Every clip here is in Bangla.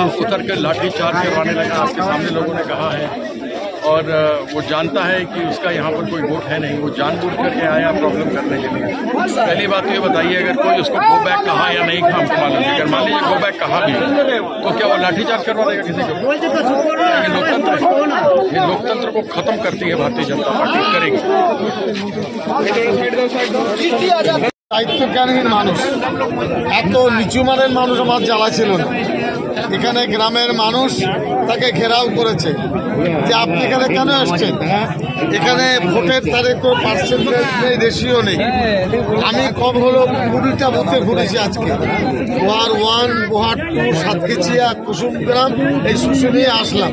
दूसरा उतर कर लाठी चार्ज करवाने लगा आपके सामने लोगों ने कहा है और अ, वो जानता है कि उसका यहाँ पर कोई वोट है नहीं वो जानबूझ करके आया प्रॉब्लम करने के लिए पहली बात तो ये बताइए अगर कोई उसको गो बैक कहा या नहीं कहा हमको मालूम नहीं अगर मान लीजिए गो बैक कहा भी तो क्या वो लाठी चार्ज करवा देगा किसी को ये लोकतंत्र है ये लोकतंत्र को खत्म करती है भारतीय जनता पार्टी करेगी দায়িত্বজ্ঞানহীন মানুষ এত নিচু মানের মানুষ আমার জ্বালা ছিল না এখানে গ্রামের মানুষ তাকে ঘেরাও করেছে যে আপনি এখানে কেন এসছেন? এখানে ভোটের তারিখ তো পার্সেন্টেজ নেই রেশিও নেই। আমি কম হলো কুড়িটা বুথে ঘুরেছি আজকে। Ward one ward two Satkichia Kusumgram, এই শুশুনিয়ে আসলাম।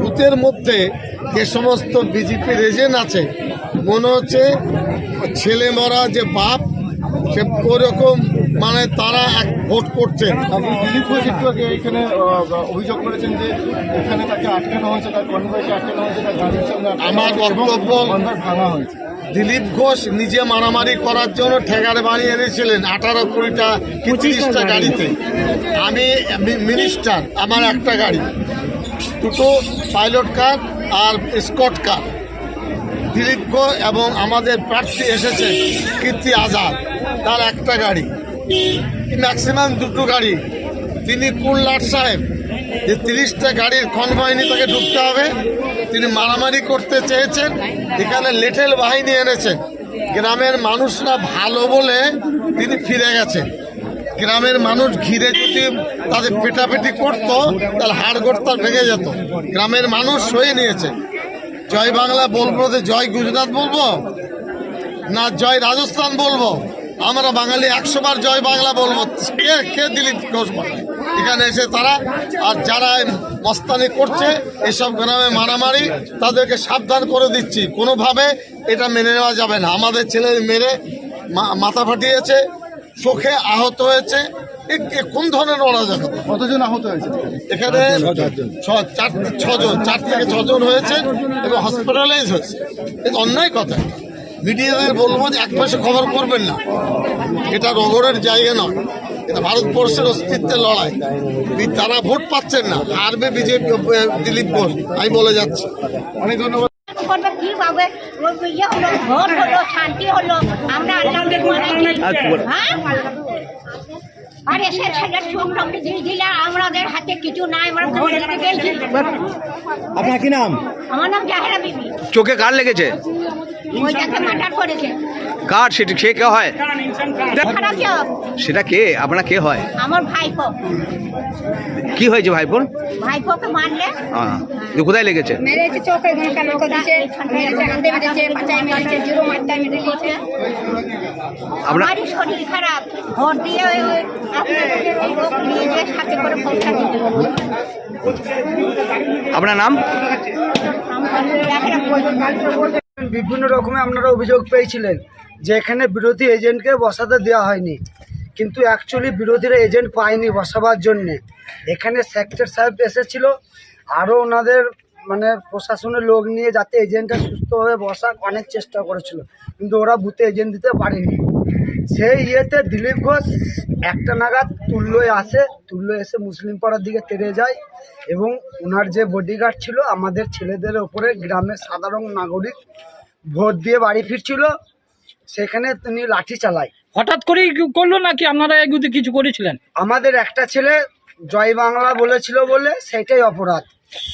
বুথের মধ্যে যে সমস্ত বিজেপির এজেন্ট আছে, মনে হচ্ছে ছেলে মরা যে বাপ, সে ওরকম মানে তারা এক ভোট করছে। আপনি দিলীপ ঘোষ একটু আগে এখানে অভিযোগ করেছেন যে এখানে তাকে আটকানো হয়েছে তার কনভয়কে আটকানো হয়েছে তার গাড়ির সঙ্গে আমার বক্তব্য ভাঙা হয়েছে। দিলীপ ঘোষ নিজে মারামারি করার জন্য ঠেকার বাড়ি এনেছিলেন আঠারো কুড়িটা তিরিশটা গাড়িতে। আমি মিনিস্টার আমার একটা গাড়ি। দুটো পাইলট কার আর স্কট কার। দিলীপ ঘোষ এবং আমাদের প্রার্থী এসেছে কীর্তি আজাদ তার একটা গাড়ি। ম্যাক্সিমাম দুটো গাড়ি। তিনি কুল্লাট সাহেব, যে তিরিশটা গাড়ির কনভয় নিয়ে তাকে ঢুকতে হবে। তিনি মারামারি করতে চেয়েছেন, এখানে লেটেল বাহিনী এনেছেন। গ্রামের মানুষরা ভালো বলে তিনি ফিরে গেছেন। গ্রামের মানুষ ঘিরে যদি তাদের পেটাপেটি করতো, তাহলে হাড়গোড় তার ভেঙে যেত। গ্রামের মানুষ সয়ে নিয়েছে। জয় বাংলা বলব যে জয় গুজরাট বলব না জয় রাজস্থান বলব? আমরা বাঙালি একশো বার জয় বাংলা বলব। কে কে দিলীপ ঘোষ বলে এখানে এসে তারা আর যারা মস্তানি করছে এসব গ্রামে মারামারি তাদেরকে সাবধান করে দিচ্ছি। কোনোভাবে এটা মেনে নেওয়া যাবে না। আমাদের ছেলে মেরে মাথা ফাটিয়েছে চোখে আহত হয়েছে। কোন ধরনের অরাজকতা কতজন আহত হয়েছে? এখানে ছজন চার থেকে ছজন হয়েছে এবং হসপিটালাইজ হয়েছে। এটা অন্যায় কথা। মিডিয়াদের বলব যে এক পাশে খবর করবেন না। এটা রগরের জায়গা নয়। এটা ভারতবর্ষের অস্তিত্বের লড়াই। বি- তারা ভোট পাচ্ছেন না। হারবে বিজেপি দিলীপ ঘোষ। আমি বলে যাচ্ছি। অনেক ধন্যবাদ। কীভাবে ইয়ে হলো ভোট হলো শান্তি হলো। আমরা আল্লাহকে মানাচ্ছি হ্যাঁ? আর এসে ছেলে দিয়ে দিলে আমাদের হাতে কিছু নাই আমরা আপনার কি নাম? আমার নাম জাহেরা বিবি। চোখে কার লেগেছে? ওইটাকে মার্ডার করেছে কার সেটি সে কে হয়? সেটা কে? আপনার কে হয়? আমার ভাইপো। কি হয়েছে ভাইবোন ভাইপোকে মারলে? আহ, দিয়ে কোথায় লেগেছে? মেরেছে চোখে এখানে কান দিয়েছে মেরেছে হাতে মেরেছে পাচায় মেরেছে জিরো মারতে মেরেছে। আপনার শরীর খারাপ। ভোট দিয়ে ওই ওই আপনাদেরকে এই লোক নিয়ে যে সাথে করে ভোটটা দিতে আপনার নাম? বিভিন্ন রকমের আপনারা অভিযোগ পেয়েছিলেন যে এখানে বিরোধী এজেন্টকে বসাতে দেওয়া হয়নি। কিন্তু অ্যাকচুয়ালি বিরোধীরা এজেন্ট পায়নি বসাবার জন্যে। এখানে সেক্টর সাহেব এসেছিল আরও ওনাদের মানে প্রশাসনের লোক নিয়ে যাতে এজেন্টটা সুস্থভাবে বসাক অনেক চেষ্টা করেছিল। কিন্তু ওরা বুথে এজেন্ট দিতে পারেনি। সেই ইয়েতে দিলীপ ঘোষ একটা নাগাদ তুল্যয় আসে তুল্য এসে মুসলিম পাড়ার দিকে তেড়ে যায় এবং ওনার যে বডিগার্ড ছিল, আমাদের ছেলেদের ওপরে গ্রামের সাধারণ নাগরিক ভোট দিয়ে বাড়ি ফিরছিল সেখানে তিনি লাঠি চালায়। হঠাৎ করেই করল নাকি? আপনারা এগুতে কিছু করেছিলেন? আমাদের একটা ছেলে জয় বাংলা বলেছিল বলে সেটাই অপরাধ।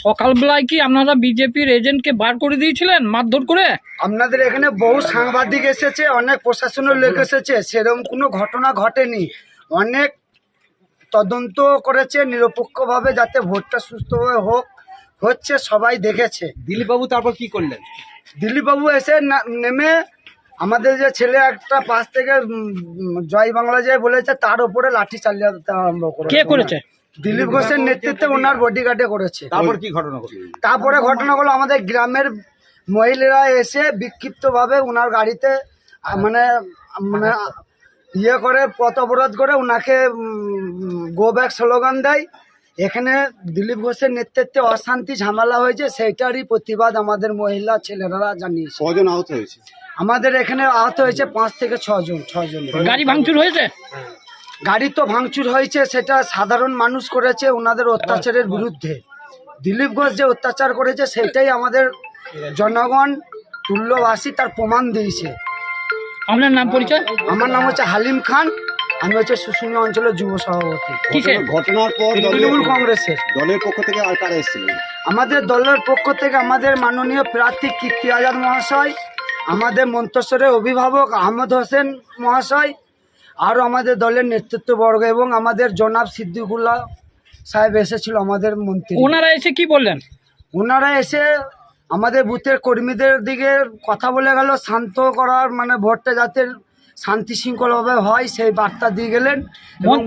সকালবেলায় কি আপনারা বিজেপির এজেন্টকে বার করে দিয়েছিলেন মারধর করে? আপনাদের এখানে বহু সাংবাদিক এসেছে অনেক প্রশাসনের লোক এসেছে সেরকম কোনো ঘটনা ঘটেনি। অনেক তদন্ত করেছে নিরপেক্ষভাবে যাতে ভোটটা সুস্থভাবে হোক। হচ্ছে সবাই দেখেছে। দিলীপবাবু তারপর কি করলেন? দিলীপবাবু এসে নেমে আমাদের যে ছেলে একটা পাশ থেকে জয় বাংলা যায় বলেছে তার উপরে লাঠি চালিয়ে দিতে আরম্ভ করেছে। কে করেছে? দিলীপ ঘোষের নেতৃত্বে ওনার বডিগার্ডে করেছে। তারপর কি ঘটনা ঘটল? তারপরে ঘটনাগুলো আমাদের গ্রামের মহিলারা এসে বিক্ষিপ্তভাবে ওনার গাড়িতে মানে মানে ইয়ে করে পথ অবরোধ করে ওনাকে গো ব্যাক স্লোগান দেয়। এখানে দিলীপ ঘোষের নেতৃত্বে অশান্তি ঝামেলা হয়েছে সেইটারই প্রতিবাদ আমাদের মহিলা ছেলেরা জানিয়েছে। কজন আহত হয়েছে? আমাদের এখানে আহত হয়েছে পাঁচ থেকে ছজন ছজন। গাড়ি ভাঙচুর হয়েছে? গাড়ি তো ভাঙচুর হয়েছে সেটা সাধারণ মানুষ করেছে ওনাদের অত্যাচারের বিরুদ্ধে। দিলীপ ঘোষ যে অত্যাচার করেছে সেটাই আমাদের জনগণ তুল্যবাসী তার প্রমাণ দিয়েছে। আপনার নাম পরিচয়? আমার নাম হচ্ছে হালিম খান আমি হচ্ছে শুশুনিয়া অঞ্চলের যুব সভাপতি। ঘটনার পর তৃণমূল কংগ্রেসের। দলের পক্ষ থেকে আর কারা এসেছিলেন আমাদের দলের পক্ষ থেকে আমাদের মাননীয় প্রার্থী কীর্তি আজাদ মহাশয় আমাদের মন্তেশ্বরের অভিভাবক আহমদ হোসেন মহাশয় আরও আমাদের দলের নেতৃত্ববর্গ এবং আমাদের জনাব সিদ্দিকুল্লাহ সাহেব এসেছিল আমাদের মন্ত্রী। ওনারা এসে কি বললেন? ওনারা এসে আমাদের বুথের কর্মীদের দিকে কথা বলে গেল শান্ত করার মানে ভোটটা যাতে শান্তি শৃঙ্খলাভাবে হয় সেই বার্তা দিয়ে গেলেন এবং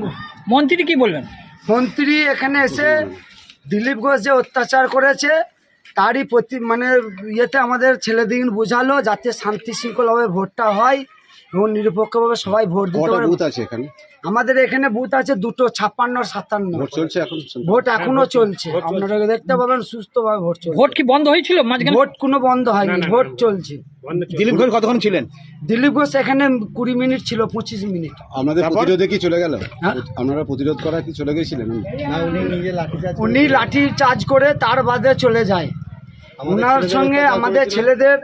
মন্ত্রী কি বললেন মন্ত্রী এখানে এসে দিলীপ ঘোষ যে অত্যাচার করেছে তারই প্রতি মানে ইয়েতে আমাদের ছেলেদিন বোঝালো যাতে শান্তি শৃঙ্খলাভাবে ভোটটা হয় এবং নিরপেক্ষভাবে সবাই ভোট দিতে পারে। আছে এখানে? আমাদের এখানে বুথ আছে দুটো ছাপ্পান্ন সাতান্ন। ভোট চলছে এখন? ভোট এখনও চলছে। আপনারা দেখতে পাবেন সুস্থভাবে ভোট চলছে। ভোট কি বন্ধ হয়েছিল মাঝখানে? ভোট কোনো বন্ধ হয়নি ভোট চলছে। দিলীপ ঘোষ কতক্ষণ ছিলেন? দিলীপ ঘোষ এখানে কুড়ি মিনিট ছিল পঁচিশ মিনিট। আপনাদের প্রতিরোধে কি চলে গেল? হ্যাঁ? আপনারা প্রতিরোধ করা কি চলে গেছিলেন? উনি লাঠি চার্জ করে। তার বাদে চলে যায়। ওনার সঙ্গে আমাদের ছেলেদের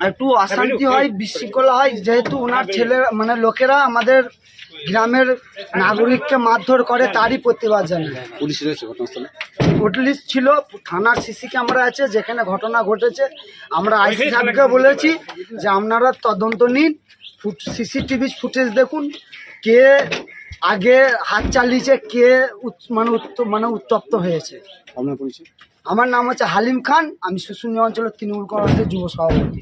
একটু অশান্তি হয় বিশৃঙ্খলা হয়। যেহেতু ওনার ছেলে মানে লোকেরা আমাদের গ্রামের নাগরিককে মারধর করে তারই প্রতিবাদ জানায়। পুলিশ রয়েছে ঘটনাস্থলে? পুলিশ ছিল থানার সিসি ক্যামেরা আছে যেখানে ঘটনা ঘটেছে। আমরা আইসি সাহেবকে বলেছি যে আপনারা তদন্ত নিন সিসিটিভি ফুটেজ দেখুন কে আগে হাত চালিয়েছে কে মানে উত্ত- মানে উত্তপ্ত হয়েছে। আপনার পরিচয়? আমার নাম হচ্ছে হালিম খান আমি শুশুনিয়া অঞ্চলের তৃণমূল কংগ্রেসের যুব সভাপতি।